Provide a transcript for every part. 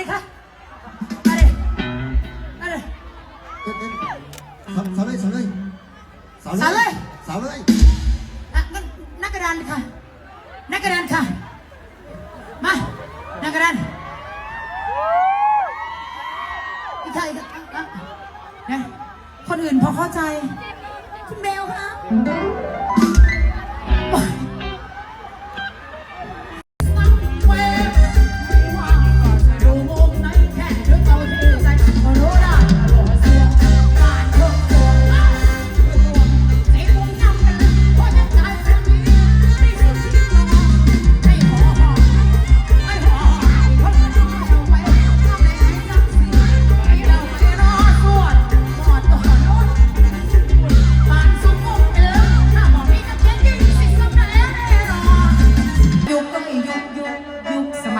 ดิคะมาดิมาดิสาวสาวเสาวเสาวเสาวเนักกระดานค่ะ นักกระดานค่ะ มา นักกระดานอีกทีก็นะคนอื่นพอเข้าใจ คุณเบลคะ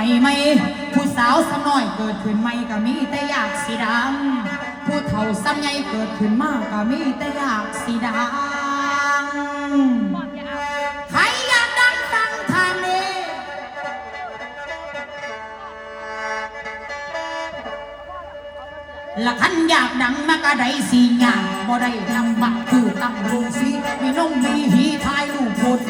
มัยใหม่ผู้สาวสำน้อยเกิดขึ้นใหม่ก็มีแต่อยากสีดำผู้เฒ่าซ้ำใหญ่เกิดขึ้นมากก็มีแต่อยากสีดำใครอยากดังฟังทางนี้ละคันอยากดังมากระไดสีหยางบ่ได้นำบักคือตั้งโรงสีมีน้องมีหีทายลูกโพดเวเฮ็ด